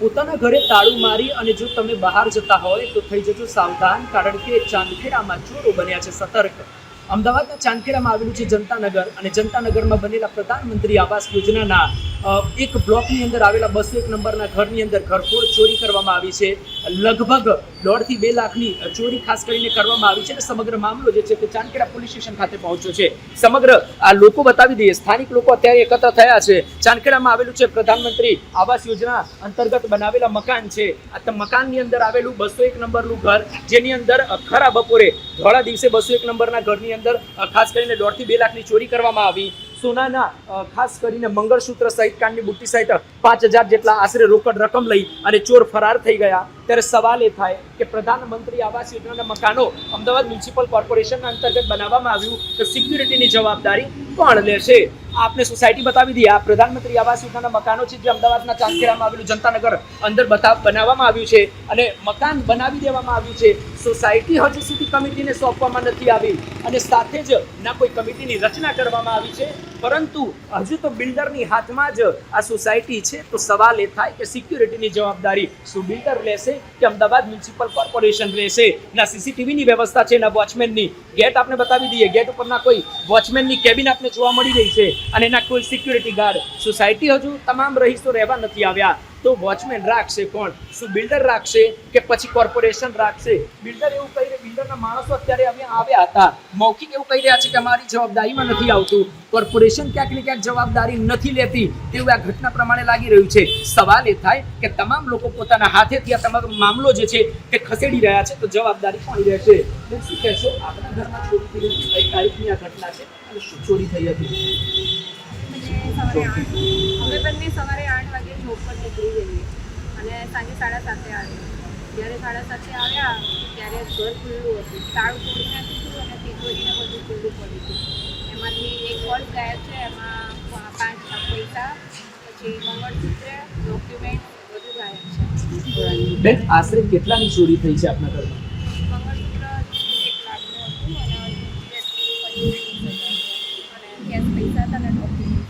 પોતાના ઘરે તાળું મારી અને જો તમે બહાર જતા હોય તો થઈ જજો સાવધાન, કારણ કે ચાંદખેડામાં ચોરો બન્યા છે સતર્ક. અમદાવાદના ચાંદખેડામાં આવેલું છે જનતાનગર અને જનતાનગરમાં બનેલા પ્રધાનમંત્રી આવાસ યોજનાના એક બ્લોકની અંદર આવેલા બસો એક નંબરના ઘરની અંદર ઘરફોડ ચોરી કરવામાં આવી છે. લગભગ દોઢથી બે લાખની ચોરી ખાસ કરીને કરવામાં આવી છે અને સમગ્ર મામલો જે છે તે ચાંદખેડા પોલીસ સ્ટેશન ખાતે પહોંચ્યો છે. સમગ્ર આ લોકો બતાવી દઈએ, સ્થાનિક લોકો અત્યારે એકત્ર થયા છે. ચાંદખેડામાં આવેલું છે પ્રધાનમંત્રી આવાસ યોજના અંતર્ગત બનાવેલા મકાન છે. આ મકાનની અંદર આવેલું બસો એક નંબરનું ઘર, જેની અંદર ખરા બપોરે ધોળા દિવસે બસો એક નંબરના ઘરની અંદર ખાસ કરીને દોઢથી બે લાખની ચોરી કરવામાં આવી. સોનાના ખાસ કરીને મંગળસૂત્ર સહિત કાનની બુટ્ટી સહિત પાંચ હજાર જેટલા આશરે રોકડ રકમ લઈ અને ચોર ફરાર થઈ ગયા. ત્યારે સવાલ એ થાય કે પ્રધાનમંત્રી આવાસ યોજનાના મકાનો અમદાવાદ મ્યુનિસિપલ કોર્પોરેશનના અંતર્ગત બનાવવામાં આવ્યું તો સિક્યુરિટીની જવાબદારી કોણ લેશે? આપને સોસાયટી બતાવી દઈએ. આ પ્રધાનમંત્રી આવાસ યોજનાના મકાનો છે જે અમદાવાદના ચાંદખેડામાં આવેલું જનતાનગર અંદર બતાવ, બનાવવામાં આવ્યું છે અને મકાન બનાવી દેવામાં આવ્યું છે. સોસાયટી હજુ સુધી કમિટીને સોંપવામાં નથી આવી અને સાથે જ ના કોઈ કમિટીની રચના કરવામાં આવી છે. પરંતુ હજુ તો બિલ્ડરની હાથમાં જ આ સોસાયટી છે. તો સવાલ એ થાય કે સિક્યુરિટીની જવાબદારી શું બિલ્ડર લેશે? કે અમદાવાદ મ્યુનિસિપલ કોર્પોરેશન રહેશે. ના, સીસીટીવીની વ્યવસ્થા છે, ના, વોચમેનની. ગેટ આપણે બતાવી દઈએ. ગેટ ઉપરના કોઈ વોચમેનની કેબિન આપને જોવા મળી રહી છે. અને એના કોઈ સિક્યુરિટી ગાર્ડ. સોસાયટી હજુ તમામ રહીશો રહેવા નથી આવ્યા. તો વોચમેન રાખશે કોણ? શું બિલ્ડર રાખશે કે પછી કોર્પોરેશન રાખશે? બિલ્ડર એવું કહી રહ્યા બિલ્ડરના માણસો અત્યારે અમે આવ્યા હતા. મૌખિક એવું કહી રહ્યા છે કે અમારી જવાબદારીમાં નથી આવતું. કોર્પોરેશન ક્યાંક ને ક્યાંક જવાબદારી નથી લેતી. તેવું આ ઘટના પ્રમાણે લાગી રહ્યું છે. સવાલ એ થાય કે તમામ લોકો પોતાના હાથેથી આ તમામ મામલો જે છે તે ખસેડી રહ્યા છે, તો જવાબદારી કોની રહેશે? શું કહેશો? આપણા ઘરમાં ચોરી થઈ કઈ તારીખની આ ઘટના છે? અને શું ચોરી થઈ હતી? સવારે આઠ અમે બંને સવારે આઠ વાગે જોબ પર નીકળી ગઈએ અને સાંજે સાડા સાતે આવ્યા જ્યારે સાડા સાતે આવ્યા, ત્યારે ઘર ખુલ્લું હતું. તાળું તોડી નાખ્યું અને તિજોરીને બધું ખુલ્લું પડ્યું હતું. એમાંથી એક પર્સ ગાયબ છે, એમાં પાંચ પૈસા, પછી મંગળસૂત્ર ડોક્યુમેન્ટ બધું ગાયબ છે. બેન, આશરે કેટલાની ચોરી થઈ છે આપના ઘરમાં મંગળસૂત્ર એક લાખનું હતું અને પચીસ અને કેશ પૈસા હતા અને ડોક્યુમેન્ટ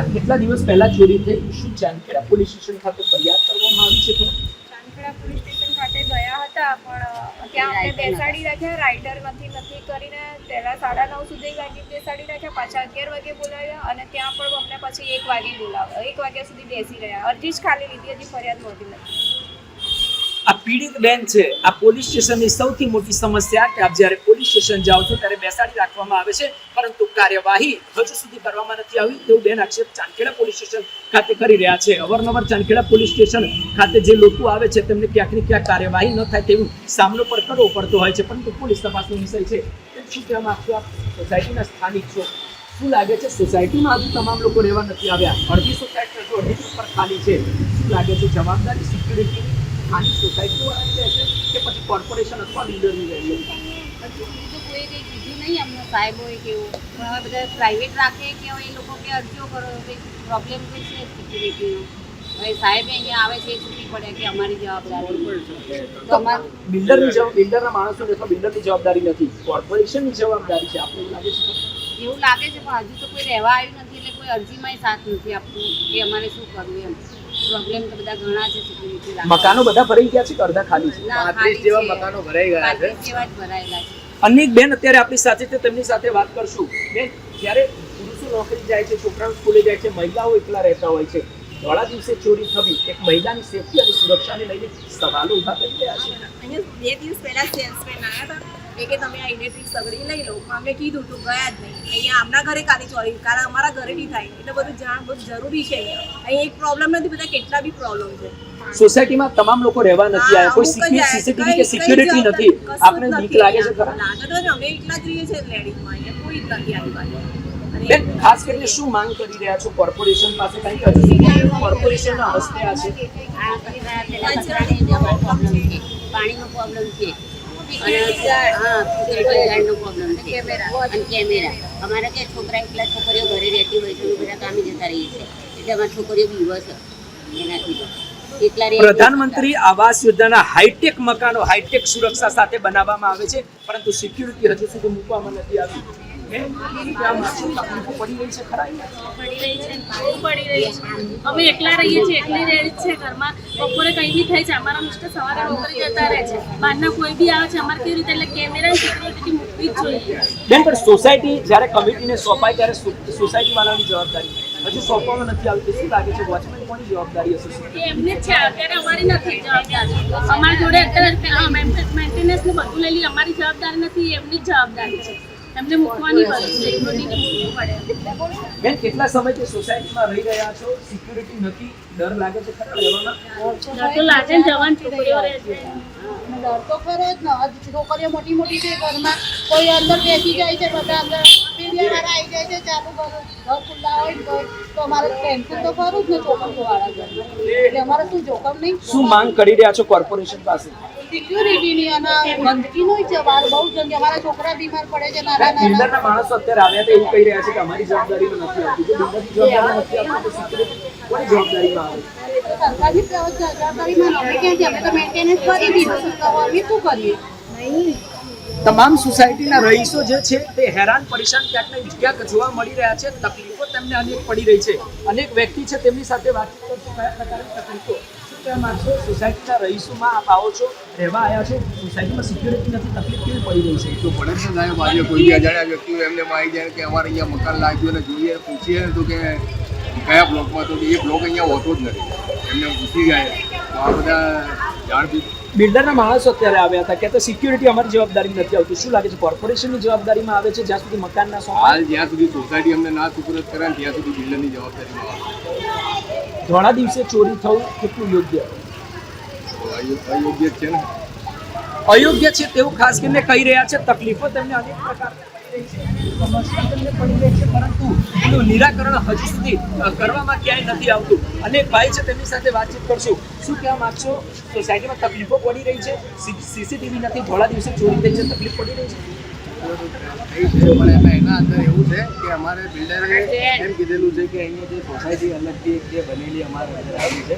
આ કેટલા દિવસ પહેલા ચોરી થઈ? શું ચાંદખેડા પોલીસ સ્ટેશન ખાતે ફરિયાદ કરવામાં આવી છે? ચાંદખેડા પોલીસ સ્ટેશન ખાતે ગયા હતા, પણ ત્યાં અમને બેસાડી રાખ્યા રાઇડર નથી નથી કરીને પહેલા સાડા નવ સુધી ગાડી બેસાડી રાખ્યા, પાછા અગિયાર વાગે બોલાવ્યા અને ત્યાં પણ અમને પછી એક વાગે બોલાવ્યા, એક વાગ્યા સુધી બેસી રહ્યા. અરજી જ ખાલી લીધી હજી ફરિયાદ નહોતી આ પીડિત બેન છે. આ પોલીસ સ્ટેશનની સૌથી મોટી સમસ્યા કે આપ જ્યારે પોલીસ સ્ટેશન જાઓ છો ત્યારે બેસાડી રાખવામાં આવે છે, પરંતુ કાર્યવાહી હજુ સુધી કરવામાં નથી આવી તેવું બેન આક્ષેપ ચાંદખેડા પોલીસ સ્ટેશન ખાતે કરી રહ્યા છે. અવારનવાર ચાંદખેડા પોલીસ સ્ટેશન ખાતે જે લોકો આવે છે તેમને ક્યાંક ને ક્યાંક કાર્યવાહી ન થાય તેવું સામનો પણ કરવો પડતો હોય છે, પરંતુ પોલીસ તપાસનો વિષય છે. તેમ શું કહેવામાં આપશો આપ? સોસાયટીના સ્થાનિક છો. શું લાગે છે સોસાયટીમાં હજુ તમામ લોકો રહેવા નથી આવ્યા? અડધી સોસાયટી હજુ અડધી પર ખાલી છે. શું લાગે છે? જવાબદારી સિક્યુરિટી સ્થાનિક સોસાયટીઓ વાળાની રહેશે કે પછી કોર્પોરેશન અથવા બિલ્ડરની રહેશે? બીજું કોઈ કંઈ કીધું નહીં અમને સાહેબોએ કેવું પણ હવે બધા પ્રાઇવેટ રાખે કે એ લોકો કે અરજીઓ કરો કંઈક પ્રોબ્લેમ કંઈ છે સિક્યુરિટીનો હવે સાહેબે અહીંયા આવે છે છૂટી પડે કે અમારી જવાબદારી બિલ્ડરની બિલ્ડરના માણસોને અથવા બિલ્ડરની જવાબદારી નથી. કોર્પોરેશનની જવાબદારી છે. એવું લાગે છે એવું લાગે છે પણ હજુ તો કોઈ રહેવા આવ્યું નથી એટલે કોઈ અરજીમાં સાથ નથી આપતું કે અમારે શું કરવું એમ. પ્રોબ્લેમ તો બધા ઘણા છે સિક્યુરિટી મકાનો બધા ભરાઈ ગયા છે કે અડધા ખાલી છે? પાંત્રીસ જેવા મકાનો ભરાઈ ગયા છે? જેવા જ ભરાયેલા છે. અનેક બેન અત્યારે આપણી સાથે છે તેમની સાથે વાત કરશું. બેન જ્યારે પુરુષો નોકરી જાય છે છોકરાઓ સ્કૂલે જાય છે મહિલાઓ એકલા રહેતા હોય છે ધોળા દિવસે ચોરી થવી એક મહિલાની સેફટી અને સુરક્ષાને લઈને સવાલો ઊભા કરી રહ્યા છે. અહીંયા બે દિવસ પહેલા સેલ્સમેન આવ્યા હતા. એ કે તમે આ ઇલેક્ટ્રિક સગડી લઈ લો અમને કીધું તું ગયા જ નહીં અહીંયા આમના ઘરે કાલી ચોરી કારણ અમારા ઘરે બી થાય એટલે બધું જાણ બહુ જરૂરી છે અહીંયા અહીં એક પ્રોબ્લેમ નથી બધા કેટલા બી પ્રોબ્લેમ છે સોસાયટીમાં તમામ લોકો રહેવા નથી આવ્યા કોઈ સીસીટીવી કે સિક્યુરિટી નથી જ બીક લાગે છે ખરા લાગે તો અમે એકલા જ રહીએ છીએ લેડીઝમાં અહીંયા કોઈ જ નથી આવી વાત બેન ખાસ કરીને શું માંગ કરી રહ્યા છો કોર્પોરેશન પાસે કારણ કે હજુ કોર્પોરેશનના હસ્તે આ છે પાણીનો પ્રોબ્લેમ છે અને હા પ્રોબ્લેમ છે. અને કેમેરા અમારે કે છોકરા એકલા છોકરીઓ ઘરે રહેતી હોય છે અમે બધા કામે જતા રહીએ છીએ. એટલે અમારા છોકરીઓ બીવે છે એનાથી પ્રધાનમંત્રી આવાસ યોજનાના હાઈટેક મકાનો હાઈટેક સુરક્ષા સાથે બનાવવામાં આવે છે પરંતુ સિક્યુરિટી હજુ સુધી મૂકવામાં નથી આવી. પડી રહી છે ખરા પડી રહી છે. પડી રહી છે. અમે એકલા રહીએ છીએ એકલી રહે છે ઘરમાં. બપોરે કંઈ બી થાય છે અમારા મિસ્ટર સવારે નોકરી જતા રહે છે. બહારના કોઈ બી આવે છે અમારે કેવી રીતે એટલે કેમેરા સિક્યુરિટી મૂકવી જ જોઈએ. બેન પણ સોસાયટી જ્યારે કમિટીને સોંપાય ત્યારે સોસાયટી વાળાની જવાબદારી. હજુ સોંપવામાં નથી આવતી શું લાગે છે વોચમેન કોની જવાબદારી હશે એમની છે અત્યારે અમારી નથી જવાબદારી. અમારી જોડે અત્યારે મેન્ટેનન્સનું બધું લઈ અમારી જવાબદારી નથી એમની જ જવાબદારી છે. એમને મૂકવાની બેન કેટલા સમયથી સોસાયટીમાં રહી રહ્યા છો? સિક્યુરિટી નથી ડર લાગે છે ખરા રહેવામાં? ડર તો લાગે ને જવાન છોકરીઓ રહે છે. ડર તો ખરો જ ને. હજી છોકરીઓ મોટી મોટી છે ઘરમાં. કોઈ અંદર બેસી જાય છે બધા અંદર. મીડિયા વાળા આવી જાય છે ચાલુ ઘર ઘર ખુલ્લા હોય તો- અમારે ટેન્શન તો ખરું જ ને છોકરીઓ વાળા એટલે અમારે શું જોખમ નહીં? શું માંગ કરી રહ્યા છો કોર્પોરેશન પાસે? સિક્યુરિટીની અને ગંદકીનો જ બહુ ગંદકી અમારા છોકરા બીમાર પડે છે નાના નાના માણસો અત્યારે આવ્યા હતા એવું કહી રહ્યા છે કે અમારી જવાબદારીમાં નથી આવતી. જો બિલ્ડરની જવાબદારી નથી આવતી તો સિક્યુરિટી કોની જવાબદારીમાં આવે? સરકારની જવાબદારીમાં અમે ક્યાં છે અમે તો મેન્ટેનન્સ કરી દીધું તો અમે શું કરીએ? તમામ સોસાયટીના રહીશો જે છે તે હેરાન પરેશાન ક્યાંક ને ક્યાંક જોવા મળી રહ્યા છે. તકલીફો તેમને અનેક પડી રહી છે. અનેક વ્યક્તિ છે તેમની સાથે વાતચીત કરશું કયા પ્રકારની તકલીફો? શું કહેવા માંગશો સોસાયટીના રહીશોમાં આપ આવો છો? રહેવા આવ્યા છો. સોસાયટીમાં સિક્યુરિટી નથી તકલીફ કેવી પડી રહી છે? તો પડે ને સાહેબ આજે કોઈ બી અજાણ્યા વ્યક્તિઓ એમને આવી જાય કે અમારે અહીંયા મકાન લાગ્યું અને જોઈએ પૂછીએ તો કે કયા બ્લોકમાં તો એ બ્લોક અહીંયા હોતો જ નથી. એમને પૂછી ગયા તો આ બધા જાણ બિલ્ડરના માણસો અત્યારે આવ્યા હતા. કે તો સિક્યુરિટી અમારી જવાબદારી નથી આવતી. શું લાગે છે કોર્પોરેશનની જવાબદારીમાં આવે છે જ્યાં સુધી મકાન ના હાલ જ્યાં સુધી સોસાયટી અમને ના સુપરત કરે ત્યાં સુધી બિલ્ડરની જવાબદારીમાં આવે. ધોળા દિવસે ચોરી થવું કેટલું યોગ્ય? અયોગ્ય છે ને? અયોગ્ય છે તેવું ખાસ કરીને કહી રહ્યા છે. તકલીફો તેમને અનેક પ્રકારની પડી રહી છે સમસ્યા તેમને પડી રહી છે પરંતુ એનું નિરાકરણ હજુ સુધી કરવામાં ક્યાંય નથી આવતું. અનેક ભાઈ છે તેમની સાથે વાતચીત કરશું. શું કહેવા માગશો? સોસાયટીમાં તકલીફો પડી રહી છે? સીસીટીવી નથી? થોડા દિવસે ચોરી થઈ છે તકલીફ પડી રહી છે? પણ એના અંદર એવું છે કે અમારે બિલ્ડરે એમ કીધેલું છે કે અહીંયા જે સોસાયટી અલગથી જે બનેલી અમારે અંદર આવી છે.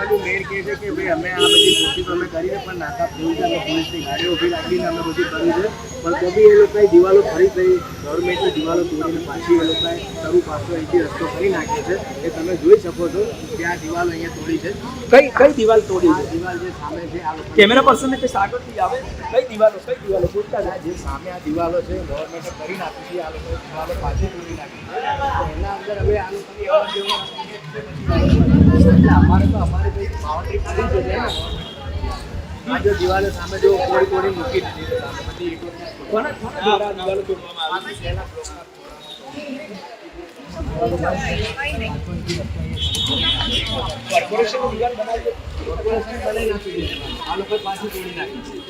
એમાં જે કહે છે કે ભાઈ અમે આ બધી કોશિશ અમે કરીને પણ નાકા ફૂલ છે અમે પોલીસની ગાડીઓ ઊભી રાખીને અમે બધું કર્યું છે. પણ તો બી એ લોકોએ દિવાલો ફરી થઈ ગવર્મેન્ટની દિવાલો તોડીને પાછી એ લોકોએ શરૂ પાછો અહીંથી રસ્તો કરી નાખ્યો છે. એ તમે જોઈ શકો છો કે આ દિવાલો અહીંયા તોડી છે. કઈ કઈ દિવાલ તોડી છે? દિવાલ જે સામે છે આ કેમેરા પર્સનને તે આગળથી આવે? કઈ દિવાલો કઈ દિવાલો પૂછતા જે સામે આ દિવાલો છે ગવર્મેન્ટે કરી નાખી છે આ લોકોએ દિવાલો પાછી તોડી નાખી છે. એના અંદર હવે આ લોકોની અવર જવર જ ને. દિવાલો સામે જો તોડી તોડી મૂકી દીધી બધી કોના કોના દિવાલો તોડવામાં આવી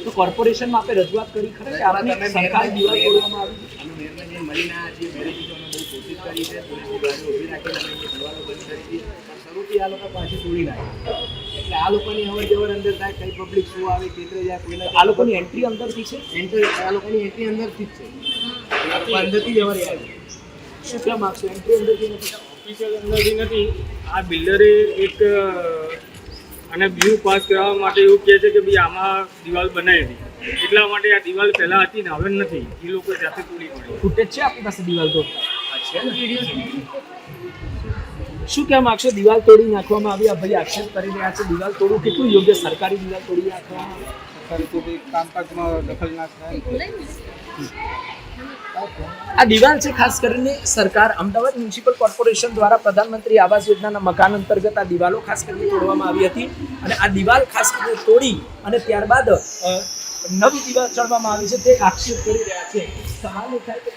તો કોર્પોરેશનમાં આપણે રજૂઆત કરી ખરે કે આપણે સરકાર દિવાલ તોડવામાં આવી છે? મળીને આવ્યા છીએ. કીધું કોશિશ કરી છે. પોલીસ ઊભી રાખીને દિવાલો બંધ કરી શરૂથી આ લોકો પાછી તોડી નાખે. એટલે આ લોકોની અવર જવર અંદર થાય કઈ પબ્લિક શું આવે કેટલે જાય કોઈને આ લોકોની એન્ટ્રી અંદરથી છે? એન્ટ્રી આ લોકોની એન્ટ્રી અંદરથી જ છે. લોકો અંદરથી જ અવર આવે. એટલા માગશો એન્ટ્રી અંદરથી નથી? ઓફિશિયલ અંદરથી નથી. આ બિલ્ડરે એક અને વ્યૂ પાસ કરવા માટે એવું કહે છે કે ભાઈ આમાં દિવાલ બનાવી હતી એટલા માટે આ દિવાલ પહેલાં હતી ને હવે નથી. એ લોકો જાતે તોડી પડે. ફૂટેજ છે આપણી પાસે દિવાલ તો? શું કહેવા આખશે દિવાલ તોડી નાખવામાં આવી. આ ભાઈ આક્ષેપ કરી રહ્યા છે. દિવાલ તોડવું કેટલું યોગ્ય? સરકારી દિવાલ તોડી નાખવામાં આવી? કામકાજમાં દખલ ના થાય. આ દિવાલ છે ખાસ કરીને સરકાર અમદાવાદ મ્યુનિસિપલ કોર્પોરેશન દ્વારા પ્રધાનમંત્રી આવાસ યોજનાના મકાન અંતર્ગત આ દિવાલો ખાસ કરીને તોડવામાં આવી હતી. અને આ દિવાલ ખાસ કરીને તોડી અને ત્યારબાદ નવી દિવાલ ચડવામાં આવી છે. તે આક્ષેપ કરી રહ્યા છે. સવાલ એ થાય કે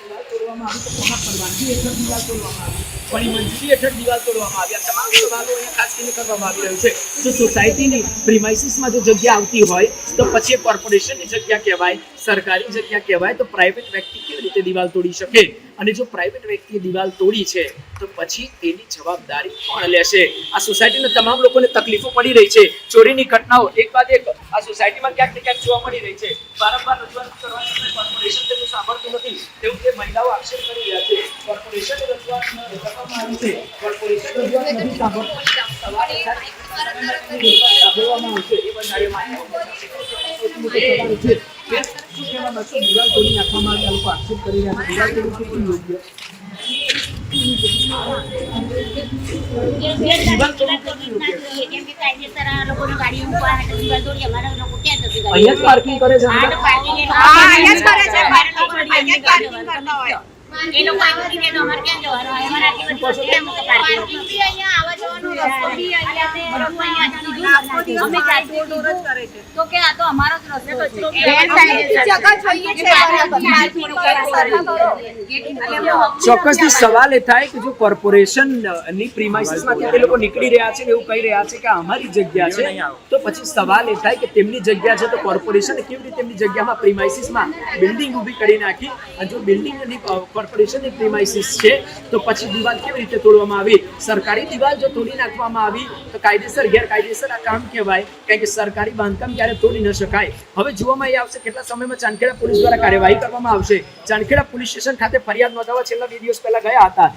તોડવામાં આવી તો કોના પરવાનગી હેઠળ દિવાલ તોડવામાં આવી કોની મંજૂરી હેઠળ દિવાલ તોડવામાં આવી આ તમામ સવાલો અહીંયા ખાસ કરીને કરવામાં આવી રહ્યું છે. જો સોસાયટીની પ્રિમાઇસીસમાં જો જગ્યા આવતી હોય, તો પછી કોર્પોરેશનની જગ્યા કહેવાય, સરકારી જગ્યા કહેવાય, તો પ્રાઇવેટ વ્યક્તિ કેવી રીતે દિવાલ તોડી શકે? અને જો પ્રાઇવેટ વ્યક્તિએ દિવાલ તોડી છે, તો પછી એની જવાબદારી કોણ લેશે? આ સોસાયટીના તમામ લોકોને તકલીફો પડી રહી છે. ચોરીની ઘટનાઓ એક બાદ એક આ સોસાયટીમાં ક્યાંક ને ક્યાંક જોવા મળી રહી છે વારંવાર રજૂઆત કરવાની કોર્પોરેશન તેમનું સાંભળતું નથી તેવું તે મહિલાઓ આક્ષેપ કરી રહ્યા છે કોર્પોરેશન રજૂઆત કરવામાં આવી છે કોર્પોરેશન રજૂઆત નથી સાંભળવામાં આવશે એ તોડી નાખવામાં આવી લોકો આક્ષેપ કરી રહ્યા છે યોગ્ય પાર્કિંગ કરે છે હા, અંદર? તો પાર્કિંગ એ લોકો હા, અહીંયા જ કરે છે. અમારા લોકો અહીંયા જ પાર્કિંગ કરતા હોય. એ લોકો આવું ક્યાં જવાનું અમારે આટલી બધી પાર્કિંગ? અહીંયા તો કે આ તો અમારો જ રસ્તો છે. ચોક્કસથી સવાલ એ થાય કે જો કોર્પોરેશનની પ્રીમાઇસીસમાંથી તે લોકો નીકળી રહ્યા છે એવું કહી રહ્યા છે કે અમારી જગ્યા છે તો પછી સવાલ એ થાય કે તેમની જગ્યા છે તો કોર્પોરેશન કેવી રીતે તેમની જગ્યામાં પ્રીમાઇસીસમાં બિલ્ડિંગ ઊભી કરી નાખી? અને જો બિલ્ડિંગ કોર્પોરેશનની પ્રિમાઇસિસ છે તો પછી દિવાલ કેવી રીતે તોડવામાં આવી? સરકારી દિવાલ જો તોડી નાખવામાં આવી. તો કાયદેસર, ગેરકાયદેસર આ કામ કહેવાય. કારણ કે સરકારી બાંધકામ ક્યારે તોડી ન શકાય. હવે જોવામાં એ આવશે કેટલા સમયમાં ચાંદખેડા પોલીસ દ્વારા કાર્યવાહી કરવામાં આવશે. ચાંદખેડા પોલીસ સ્ટેશન ખાતે ફરિયાદ નોંધાવવા છેલ્લા બે દિવસ પહેલા ગયા હતા.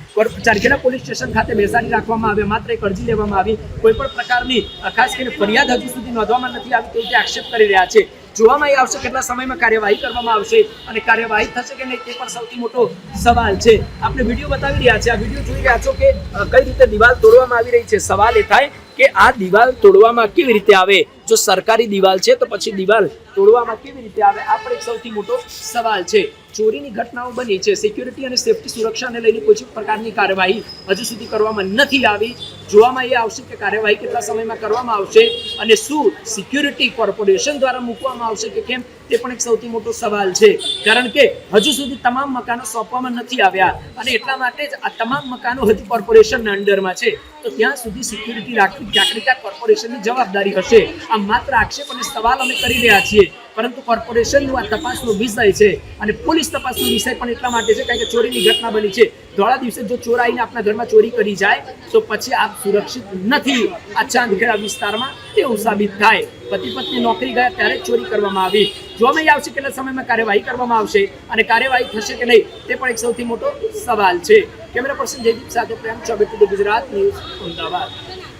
ચાંદખેડા પોલીસ સ્ટેશન ખાતે બેસાડી રાખવામાં આવ્યા. માત્ર એક અરજી લેવામાં આવી. કોઈ પણ પ્રકારની ખાસ કરીને ફરિયાદ હજુ સુધી નોંધવામાં નથી આવી. તે આક્ષેપ કરી રહ્યા છે. જોવામાં આવશે કેટલા સમયમાં કાર્યવાહી કરવામાં આવશે અને કાર્યવાહી થશે કે નહીં તે પણ સૌથી મોટો સવાલ છે. આપણે વીડિયો બતાવી રહ્યા છે આ વીડિયો જોઈ રહ્યા છો કે કઈ રીતે દિવાલ તોડવામાં આવી રહી છે. સવાલ એ થાય કે આ દિવાલ તોડવામાં કેવી રીતે આવે? જો સરકારી દિવાલ છે તો પછી દિવાલ તોડવામાં કેવી રીતે આવે? આ પણ એક સૌથી મોટો સવાલ છે. ચોરીની ઘટનાઓ બની છે. સિક્યુરિટી અને સેફટી સુરક્ષાને લઈને કોઈ પ્રકારની કાર્યવાહી હજુ સુધી કરવામાં નથી આવી. જોવામાં એ આવશે કે કાર્યવાહી કેટલા સમયમાં કરવામાં આવશે અને શું સિક્યુરિટી કોર્પોરેશન દ્વારા મૂકવામાં આવશે કે કેમ? તે પણ એક સૌથી મોટો સવાલ છે. કારણ કે હજુ સુધી તમામ મકાનો સોંપવામાં નથી આવ્યા અને એટલા માટે જ આ તમામ મકાનો હજી કોર્પોરેશનના અંડરમાં છે. તો ત્યાં સુધી સિક્યુરિટી રાખવી ક્યાંક ને ક્યાંક કોર્પોરેશનની જવાબદારી હશે. આ માત્ર આક્ષેપ અને સવાલ અમે કરી રહ્યા છીએ. પરંતુ કોર્પોરેશનનું આ તપાસનો વિષય છે અને પોલીસ તપાસનો વિષય પણ એટલા માટે છે કારણ કે ચોરીની ઘટના બની છે. ધોળા દિવસે જો ચોર આવીને આપણા ઘરમાં ચોરી કરી જાય, તો પછી આપ સુરક્ષિત નથી. આ ચાંદખેડા વિસ્તારમાં તેવું સાબિત થાય. પતિ પત્ની નોકરી ગયા ત્યારે ચોરી કરવામાં આવી. જોવામાં આવશે કેટલા સમયમાં કાર્યવાહી કરવામાં આવશે અને કાર્યવાહી થશે કે નહીં, તે પણ એક સૌથી મોટો સવાલ છે. કેમેરા પર્સન જયદીપ સાથે પ્રેમ ચોબેટી ગુજરાત ન્યૂઝ અમદાવાદ.